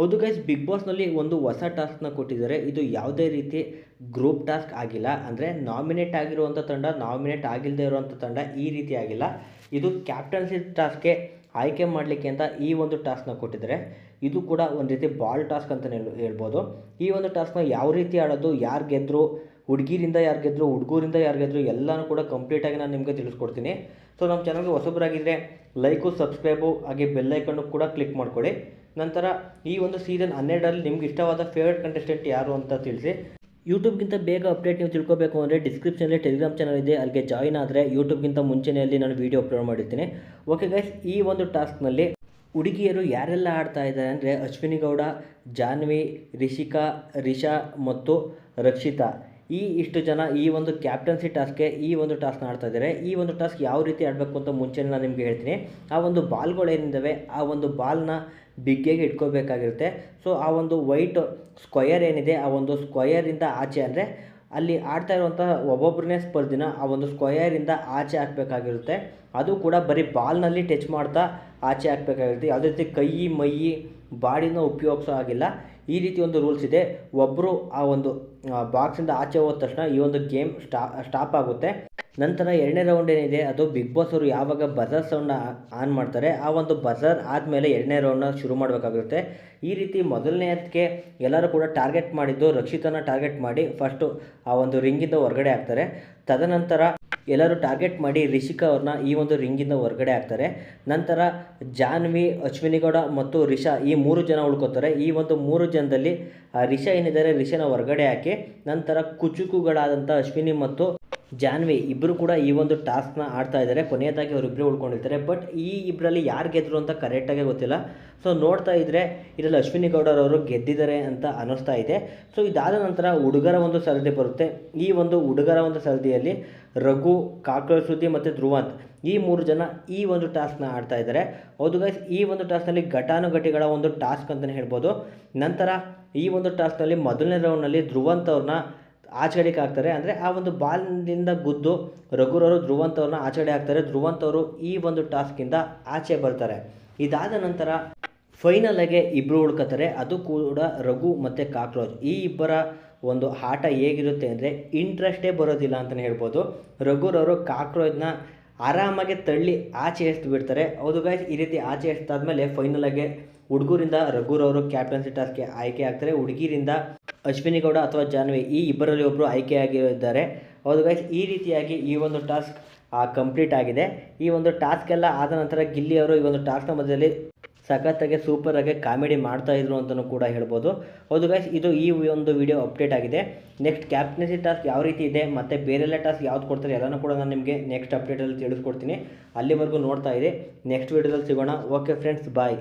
ಹೌದು guys big ಬಾಸ್ನಲ್ಲಿ ಒಂದು ಹೊಸ ಟಾಸ್ಕ್ನ ಕೊಟ್ಟಿದ್ದಾರೆ. ಇದು ಯಾವುದೇ ರೀತಿ ಗ್ರೂಪ್ ಟಾಸ್ಕ್ ಆಗಿಲ್ಲ. ಅಂದರೆ ನಾಮಿನೇಟ್ ಆಗಿರುವಂಥ ತಂಡ ನಾಮಿನೇಟ್ ಆಗಿಲ್ಲದೆ ಇರುವಂಥ ತಂಡ ಈ ರೀತಿ ಆಗಿಲ್ಲ. ಇದು ಕ್ಯಾಪ್ಟನ್ಸಿ ಟಾಸ್ಕ್ಗೆ ಆಯ್ಕೆ ಮಾಡಲಿಕ್ಕೆ ಅಂತ ಈ ಒಂದು ಟಾಸ್ಕ್ನ ಕೊಟ್ಟಿದ್ದಾರೆ. ಇದು ಕೂಡ ಒಂದು ರೀತಿ ಬಾಲ್ ಟಾಸ್ಕ್ ಅಂತಲೇ ಹೇಳ್- ಹೇಳ್ಬೋದು. ಈ ಒಂದು ಟಾಸ್ಕ್ನ ಯಾವ ರೀತಿ ಆಡೋದು, ಯಾರು ಗೆದ್ದರು ಹುಡುಗಿರಿಂದ ಯಾರು ಗೆದ್ದರು ಹುಡುಗರಿಂದ ಯಾರು ಗೆದ್ದರು ಎಲ್ಲನೂ ಕೂಡ ಕಂಪ್ಲೀಟಾಗಿ ನಾನು ನಿಮಗೆ ತಿಳಿಸ್ಕೊಡ್ತೀನಿ. ಸೊ ನಮ್ಮ ಚಾನಲ್ಗೆ ಹೊಸಬರಾಗಿದ್ದರೆ ಲೈಕು ಸಬ್ಸ್ಕ್ರೈಬು ಹಾಗೆ ಬೆಲ್ಲೈಕನ್ನು ಕೂಡ ಕ್ಲಿಕ್ ಮಾಡಿಕೊಡಿ. ನಂತರ ಈ ಒಂದು ಸೀಸನ್ ಹನ್ನೆರಡರಲ್ಲಿ ನಿಮ್ಗೆ ಇಷ್ಟವಾದ ಫೇವ್ರೆಟ್ ಕಂಟೆಸ್ಟೆಂಟ್ ಯಾರು ಅಂತ ತಿಳಿಸಿ. ಯೂಟ್ಯೂಬ್ಗಿಂತ ಬೇಗ ಅಪ್ಡೇಟ್ ನೀವು ತಿಳ್ಕೊಬೇಕು ಅಂದರೆ ಡಿಸ್ಕ್ರಿಪ್ಷನಲ್ಲಿ ಟೆಲಿಗ್ರಾಮ್ ಚಾನಲ್ ಇದೆ, ಅಲ್ಲಿಗೆ ಜಾಯಿನ್ ಆದರೆ ಯೂಟ್ಯೂಬ್ಗಿಂತ ಮುಂಚೆನೇ ಅಲ್ಲಿ ನಾನು ವೀಡಿಯೋ ಅಪ್ಲೋಡ್ ಮಾಡಿರ್ತೀನಿ. ಓಕೆ ಗೈಸ್ ಈ ಒಂದು ಟಾಸ್ಕ್ನಲ್ಲಿ ಹುಡುಗಿಯರು ಯಾರೆಲ್ಲ ಆಡ್ತಾ ಇದ್ದಾರೆ ಅಂದರೆ ಅಶ್ವಿನಿ ಗೌಡ, ಜಾನ್ವಿ, ರಿಷಿಕಾ, ರಿಷಾ ಮತ್ತು ರಕ್ಷಿತಾ. ಈ ಇಷ್ಟು ಜನ ಈ ಒಂದು ಕ್ಯಾಪ್ಟನ್ಸಿ ಟಾಸ್ಕ್ಗೆ ಈ ಒಂದು ಟಾಸ್ಕ್ನ ಆಡ್ತಾ ಇದ್ದಾರೆ. ಈ ಒಂದು ಟಾಸ್ಕ್ ಯಾವ ರೀತಿ ಆಡಬೇಕು ಅಂತ ಮುಂಚೆ ನಾನು ನಿಮಗೆ ಹೇಳ್ತೀನಿ. ಆ ಒಂದು ಬಾಲ್ಗಳು ಏನಿದ್ದಾವೆ, ಆ ಒಂದು ಬಾಲ್ನ ಬಿಗ್ಗೆಗೆ ಇಟ್ಕೋಬೇಕಾಗಿರುತ್ತೆ. ಸೊ ಆ ಒಂದು ವೈಟ್ ಸ್ಕ್ವಯರ್ ಏನಿದೆ, ಆ ಒಂದು ಸ್ಕ್ವಯರಿಂದ ಆಚೆ ಅಂದರೆ ಅಲ್ಲಿ ಆಡ್ತಾ ಇರುವಂತಹ ಒಬ್ಬೊಬ್ಬರನ್ನೇ ಸ್ಪರ್ಧಿನ ಆ ಒಂದು ಸ್ಕ್ವಯರಿಂದ ಆಚೆ ಹಾಕಬೇಕಾಗಿರುತ್ತೆ. ಅದು ಕೂಡ ಬರೀ ಬಾಲ್ನಲ್ಲಿ ಟಚ್ ಮಾಡ್ತಾ ಆಚೆ ಹಾಕಬೇಕಾಗಿರುತ್ತೆ. ಯಾವುದೇ ರೀತಿ ಕೈ, ಮೈ, ಬಾಡಿನ ಉಪಯೋಗಿಸೋ ಆಗಿಲ್ಲ ಈ ರೀತಿ ಒಂದು ರೂಲ್ಸ್ ಇದೆ. ಒಬ್ಬರು ಆ ಒಂದು ಬಾಕ್ಸಿಂದ ಆಚೆ ಹೋದ ತಕ್ಷಣ ಈ ಒಂದು ಗೇಮ್ ಸ್ಟಾ ಸ್ಟಾಪ್ ಆಗುತ್ತೆ. ನಂತರ ಎರಡನೇ ರೌಂಡ್ ಏನಿದೆ, ಅದು ಬಿಗ್ ಬಾಸ್ ಅವರು ಯಾವಾಗ ಬಜರ್ ಸೌಂಡ್ ಆನ್ ಮಾಡ್ತಾರೆ, ಆ ಒಂದು ಬಜರ್ ಆದಮೇಲೆ ಎರಡನೇ ರೌಂಡ್ನ ಶುರು ಮಾಡಬೇಕಾಗುತ್ತೆ ಈ ರೀತಿ ಮೊದಲನೇದಕ್ಕೆ ಎಲ್ಲರೂ ಕೂಡ ಟಾರ್ಗೆಟ್ ಮಾಡಿದ್ದು ರಕ್ಷಿತನ ಟಾರ್ಗೆಟ್ ಮಾಡಿ ಫಸ್ಟು ಆ ಒಂದು ರಿಂಗಿಂದ ಹೊರಗಡೆ ಆಗ್ತಾರೆ ತದನಂತರ ಎಲ್ಲರೂ ಟಾರ್ಗೆಟ್ ಮಾಡಿ ರಿಷಿಕಾ ಅವ್ರನ್ನ ಈ ಒಂದು ರಿಂಗಿಂದ ಹೊರಗಡೆ ಹಾಕ್ತಾರೆ. ನಂತರ ಜಾನ್ವಿ, ಅಶ್ವಿನಿ ಗೌಡ ಮತ್ತು ರಿಷಾ ಈ ಮೂರು ಜನ ಉಳ್ಕೋತಾರೆ. ಈ ಒಂದು ಮೂರು ಜನದಲ್ಲಿ ರಿಷಾ ಏನಿದ್ದಾರೆ, ರಿಷಾನ ಹೊರಗಡೆ ಹಾಕಿ, ನಂತರ ಕುಚುಕುಗಳಾದಂಥ ಅಶ್ವಿನಿ ಮತ್ತು ಜಾನ್ವಿ ಇಬ್ಬರು ಕೂಡ ಈ ಒಂದು ಟಾಸ್ಕ್ನ ಆಡ್ತಾ ಇದ್ದಾರೆ ಕೊನೆಯದಾಗಿ ಅವರಿಬ್ಬರು ಉಳ್ಕೊಂಡಿರ್ತಾರೆ. ಬಟ್ ಈ ಇಬ್ಬರಲ್ಲಿ ಯಾರು ಗೆದ್ದರು ಅಂತ ಕರೆಕ್ಟಾಗಿ ಗೊತ್ತಿಲ್ಲ. ಸೊ ನೋಡ್ತಾ ಇದ್ದರೆ ಇದರಲ್ಲಿ ಅಶ್ವಿನಿ ಗೌಡರವರು ಗೆದ್ದಿದ್ದಾರೆ ಅಂತ ಅನ್ನಿಸ್ತಾ ಇದೆ. ಸೊ ಇದಾದ ನಂತರ ಹುಡುಗರ ಒಂದು ಸರದಿ ಬರುತ್ತೆ. ಈ ಒಂದು ಹುಡುಗರ ಒಂದು ಸರದಿಯಲ್ಲಿ ರಘು ಕಾಕ್ರೋಚ್ ಸುದ್ದಿ ಮತ್ತು ಧ್ರುವಂತ್ ಈ ಮೂರು ಜನ ಈ ಒಂದು ಟಾಸ್ಕ್ನ ಆಡ್ತಾ ಇದ್ದಾರೆ ಹೌದು ಗೈಸ್ ಈ ಒಂದು ಟಾಸ್ಕ್ನಲ್ಲಿ ಘಟಾನುಘಟಿಗಳ ಒಂದು ಟಾಸ್ಕ್ ಅಂತಲೇ ಹೇಳ್ಬೋದು. ನಂತರ ಈ ಒಂದು ಟಾಸ್ಕ್ನಲ್ಲಿ ಮೊದಲನೇ ರೌಂಡ್ನಲ್ಲಿ ಧ್ರುವಂತ್ ಅವ್ರನ್ನ ಆಚೆಗಡೆಗೆ ಹಾಕ್ತಾರೆ ಅಂದರೆ ಆ ಒಂದು ಬಾಲ್ನಿಂದ ಗುದ್ದು ರಘುರವರು ಧ್ರುವಂತ್ ಆಚಡಿ ಆಗ್ತಾರೆ. ಹಾಕ್ತಾರೆ ಈ ಒಂದು ಟಾಸ್ಕಿಂದ ಆಚೆ ಬರ್ತಾರೆ. ಇದಾದ ನಂತರ ಫೈನಲಾಗೆ ಇಬ್ಬರು ಉಳ್ಕೋತಾರೆ ಅದು ಕೂಡ ರಘು ಮತ್ತು ಕಾಕ್ರೋಚ್. ಈ ಇಬ್ಬರ ಒಂದು ಆಟ ಹೇಗಿರುತ್ತೆ ಅಂದರೆ ಇಂಟ್ರೆಸ್ಟೇ ಬರೋದಿಲ್ಲ ಅಂತಲೇ ಹೇಳ್ಬೋದು. ರಘುರವರು ಕಾಕ್ರೋಚ್ನ ಆರಾಮಾಗಿ ತಳ್ಳಿ ಆಚೆ ಎಸ್ದು ಬಿಡ್ತಾರೆ ಹೌದು ಗಾಯ್ಸ್ ಈ ರೀತಿ ಆಚೆ ಎಸ್ದಾದ್ಮೇಲೆ ಫೈನಲ್ ಆಗಿ ಹುಡುಗರಿಂದ ರಘುರವರು ಕ್ಯಾಪ್ಟನ್ಸಿ ಟಾಸ್ಕ್ಗೆ ಆಯ್ಕೆ ಆಗ್ತಾರೆ. ಹುಡುಗಿರಿಂದ ಅಶ್ವಿನಿ ಗೌಡ ಅಥವಾ ಜಾನ್ವಿ ಈ ಇಬ್ಬರಲ್ಲಿ ಒಬ್ಬರು ಆಯ್ಕೆಯಾಗಿದ್ದಾರೆ. ಹೌದು ಗೈಸ್ ಈ ರೀತಿಯಾಗಿ ಈ ಒಂದು ಟಾಸ್ಕ್ ಕಂಪ್ಲೀಟ್ ಆಗಿದೆ. ಈ ಒಂದು ಟಾಸ್ಕ್ ಎಲ್ಲ ಆದ ನಂತರ ಗಿಲ್ಲಿ ಅವರು ಈ ಒಂದು ಟಾಸ್ಕ್ನ ಮಧ್ಯದಲ್ಲಿ ಸಖತ್ತಾಗಿ ಸೂಪರಾಗಿ ಕಾಮಿಡಿ ಮಾಡ್ತಾ ಇದ್ರು ಅಂತಲೂ ಕೂಡ ಹೇಳ್ಬೋದು. ಹೌದು ಗೈಸ್ ಇದು ಈ ಒಂದು ವಿಡಿಯೋ ಅಪ್ಡೇಟ್ ಆಗಿದೆ. ನೆಕ್ಸ್ಟ್ ಕ್ಯಾಪ್ಟನ್ಸಿ ಟಾಸ್ಕ್ ಯಾವ ರೀತಿ ಇದೆ, ಮತ್ತು ಬೇರೆಲ್ಲ ಟಾಸ್ಕ್ ಯಾವ್ದು ಕೊಡ್ತಾರೆ ಎಲ್ಲನೂ ಕೂಡ ನಾನು ನಿಮಗೆ ನೆಕ್ಸ್ಟ್ ಅಪ್ಡೇಟಲ್ಲಿ ತಿಳಿಸ್ಕೊಡ್ತೀನಿ. ಅಲ್ಲಿವರೆಗೂ ನೋಡ್ತಾ ಇದೆ ನೆಕ್ಸ್ಟ್ ವಿಡಿಯೋದಲ್ಲಿ ಸಿಗೋಣ. Okay friends bye